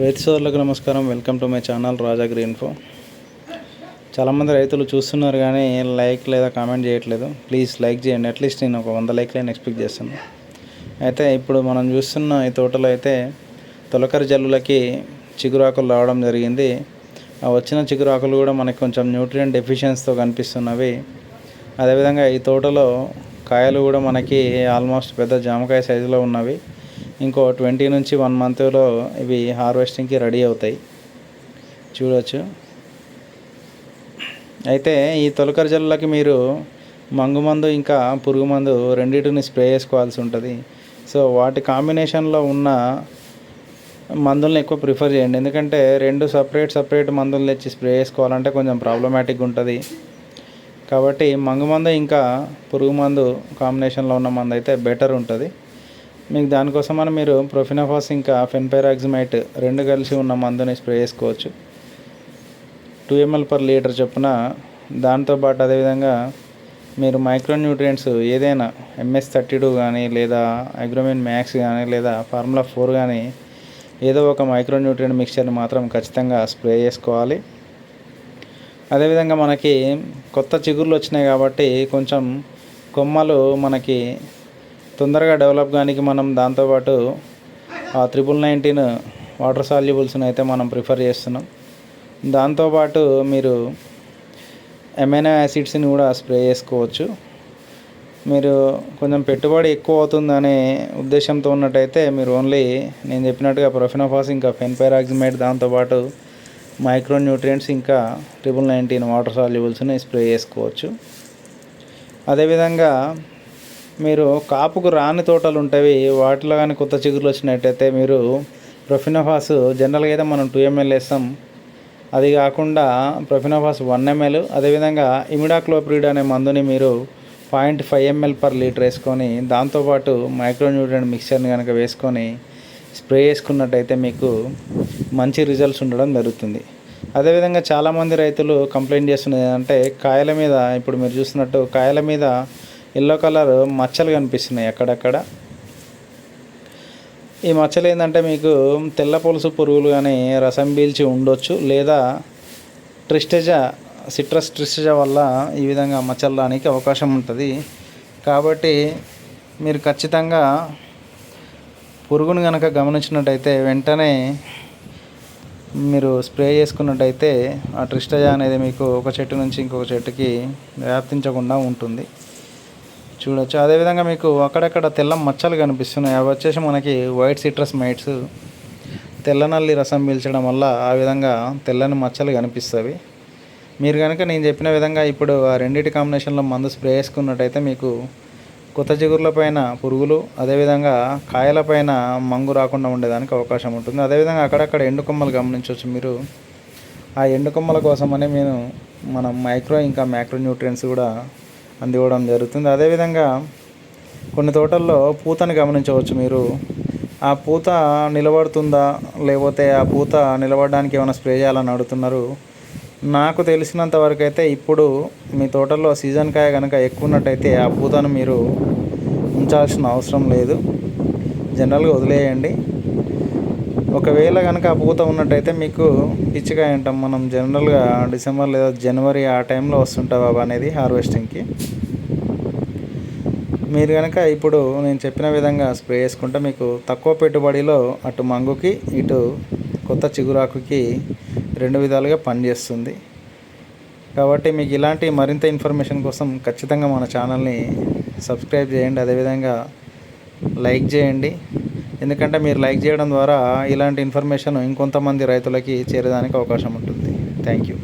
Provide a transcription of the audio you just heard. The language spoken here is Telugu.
రైతు సోదరులకు నమస్కారం. Welcome to my channel Raja green ఫో చాలామంది రైతులు చూస్తున్నారు కానీ లైక్ లేదా కామెంట్ చేయట్లేదు. ప్లీజ్ లైక్ చేయండి. అట్లీస్ట్ నేను ఒక వంద లైక్లైన్ ఎక్స్పెక్ట్ చేస్తాను. అయితే ఇప్పుడు మనం చూస్తున్న ఈ తోటలో అయితే తొలకరి జల్లులకి చిగురాకులు రావడం జరిగింది. ఆ వచ్చిన చిగురాకులు కూడా మనకి కొంచెం న్యూట్రియం డెఫిషియన్స్తో కనిపిస్తున్నవి. అదేవిధంగా ఈ తోటలో కాయలు కూడా మనకి ఆల్మోస్ట్ పెద్ద జామకాయ సైజులో ఉన్నవి. ఇంకో ట్వంటీ నుంచి వన్ మంత్లో ఇవి హార్వెస్టింగ్కి రెడీ అవుతాయి. చూడవచ్చు అయితే ఈ తొలకరి జల్లులకి మీరు మంగు మందు ఇంకా పురుగు మందు రెండింటిని స్ప్రే చేసుకోవాల్సి ఉంటుంది. సో వాటి కాంబినేషన్లో ఉన్న మందుల్ని ఎక్కువ ప్రిఫర్ చేయండి. ఎందుకంటే రెండు సపరేట్ సపరేట్ మందులు తెచ్చి స్ప్రే చేసుకోవాలంటే కొంచెం ప్రాబ్లమాటిక్ ఉంటుంది. కాబట్టి మంగు మందు ఇంకా పురుగు మందు కాంబినేషన్లో ఉన్న మందు అయితే బెటర్ ఉంటుంది. మీకు దానికోసమని మీరు ప్రొఫినఫాస్ ఇంకా ఫెన్పైరాక్సిమైట్ రెండు కలిసి ఉన్న మందుని స్ప్రే చేసుకోవచ్చు. టూ ఎంఎల్ పర్ లీటర్ చొప్పున దాంతోపాటు అదేవిధంగా మీరు మైక్రోన్యూట్రియంట్స్ ఏదైనా ఎంఎస్ థర్టీ టూ కానీ లేదా అగ్రోమిన్ మ్యాక్స్ కానీ లేదా ఫార్ములా ఫోర్ కానీ ఏదో ఒక మైక్రోన్యూట్రియంట్ మిక్చర్ని మాత్రం ఖచ్చితంగా స్ప్రే చేసుకోవాలి. అదేవిధంగా మనకి కొత్త చిగుర్లు వచ్చినాయి కాబట్టి కొంచెం కొమ్మలు మనకి తొందరగా డెవలప్ కానీ మనం దాంతోపాటు ఆ త్రిపుల్ నైన్టీన్ వాటర్ సాల్యుబుల్స్ని అయితే మనం ప్రిఫర్ చేస్తున్నాం. దాంతోపాటు మీరు ఎమైనో యాసిడ్స్ని కూడా స్ప్రే చేసుకోవచ్చు. మీరు కొంచెం పెట్టుబడి ఎక్కువ అవుతుందనే ఉద్దేశంతో ఉన్నట్టయితే మీరు ఓన్లీ నేను చెప్పినట్టుగా ప్రొఫినోఫాస్ ఇంకా ఫెన్పైరాక్సిమేట్ దాంతోపాటు మైక్రో న్యూట్రియంట్స్ ఇంకా ట్రిపుల్ నైన్టీన్ వాటర్ సాల్యుబుల్స్ని స్ప్రే చేసుకోవచ్చు. అదేవిధంగా మీరు కాపుకు రాని తోటలు ఉంటాయి వాటిలో కానీ కొత్త చిగురులు వచ్చినట్టయితే మీరు ప్రొఫినోఫాస్ జనరల్గా అయితే మనం టూ ఎంఎల్ వేస్తాం. అది కాకుండా ప్రొఫినోఫాస్ వన్ ఎంఎల్ అదేవిధంగా ఇమిడాక్లోప్రిడ్ అనే మందుని మీరు point five ML per litre వేసుకొని దాంతోపాటు మైక్రోన్యూట్రియంట్ మిక్చర్ని కనుక వేసుకొని స్ప్రే చేసుకున్నట్టయితే మీకు మంచి రిజల్ట్స్ ఉండడం జరుగుతుంది. అదేవిధంగా చాలామంది రైతులు కంప్లైంట్ చేస్తున్నది అంటే కాయల మీద ఇప్పుడు మీరు చూస్తున్నట్టు కాయల మీద ఎల్లో కలర్ మచ్చలు కనిపిస్తున్నాయి అక్కడక్కడ ఈ మచ్చలు ఏంటంటే మీకు తెల్ల పులుసు పురుగులు కానీ రసం పీల్చి ఉండొచ్చు లేదా ట్రిస్టెజా సిట్రస్ ట్రిస్టెజా వల్ల ఈ విధంగా మచ్చలు రానికి అవకాశం ఉంటుంది. కాబట్టి మీరు ఖచ్చితంగా పురుగును కనుక గమనించినట్టయితే వెంటనే మీరు స్ప్రే చేసుకున్నట్టయితే ఆ ట్రిస్టజా అనేది మీకు ఒక చెట్టు నుంచి ఇంకొక చెట్టుకి వ్యాప్తించకుండా ఉంటుంది. చూడొచ్చు. అదేవిధంగా మీకు అక్కడక్కడ తెల్ల మచ్చలు కనిపిస్తున్నాయి. అవి వచ్చేసి మనకి వైట్ సిట్రస్ మైట్స్. తెల్ల నల్లి రసం పీల్చడం వల్ల ఆ విధంగా తెల్లని మచ్చలు కనిపిస్తాయి. మీరు కనుక నేను చెప్పిన విధంగా ఇప్పుడు ఆ రెండింటి కాంబినేషన్లో మందు స్ప్రే వేసుకున్నట్టయితే మీకు కొత్త చిగుర్లపైన పురుగులు అదేవిధంగా కాయలపైన మంగు రాకుండా ఉండేదానికి అవకాశం ఉంటుంది. అదేవిధంగా అక్కడక్కడ ఎండు కొమ్మలు గమనించవచ్చు మీరు. ఆ ఎండు కొమ్మల కోసమని నేను మనం మైక్రో ఇంకా మ్యాక్రో న్యూట్రియన్స్ కూడా అందివ్వడం జరుగుతుంది. అదేవిధంగా కొన్ని తోటల్లో పూతని గమనించవచ్చు మీరు. ఆ పూత నిలబడుతుందా? లేకపోతే ఆ పూత నిలబడడానికి ఏమైనా స్ప్రే చేయాలని అడుగుతున్నారు. నాకు తెలిసినంత వరకు అయితే ఇప్పుడు మీ తోటల్లో సీజన్ కాయ కనుక ఎక్కువ ఉన్నట్టయితే ఆ పూతను మీరు ఉంచాల్సిన అవసరం లేదు. జనరల్గా వదిలేయండి. ఒకవేళ కనుక ఆ పూత ఉన్నట్టయితే మీకు పిచ్చికాయ అంటాం మనం జనరల్గా డిసెంబర్ లేదా జనవరి ఆ టైంలో వస్తుంటావు బాబా అనేది హార్వెస్టింగ్కి. మీరు కనుక ఇప్పుడు నేను చెప్పిన విధంగా స్ప్రే చేసుకుంటే మీకు తక్కువ పెట్టుబడిలో అటు మంగుకి ఇటు కొత్త చిగురాకుకి రెండు విధాలుగా పనిచేస్తుంది. కాబట్టి మీకు ఇలాంటి మరింత ఇన్ఫర్మేషన్ కోసం ఖచ్చితంగా మన ఛానల్ని సబ్స్క్రైబ్ చేయండి. అదేవిధంగా లైక్ చేయండి. ఎందుకంటే మీరు లైక్ చేయడం ద్వారా ఇలాంటి ఇన్ఫర్మేషన్ ఇంకొంతమంది రైతులకి చేరేదానికి అవకాశం ఉంటుంది. Thank you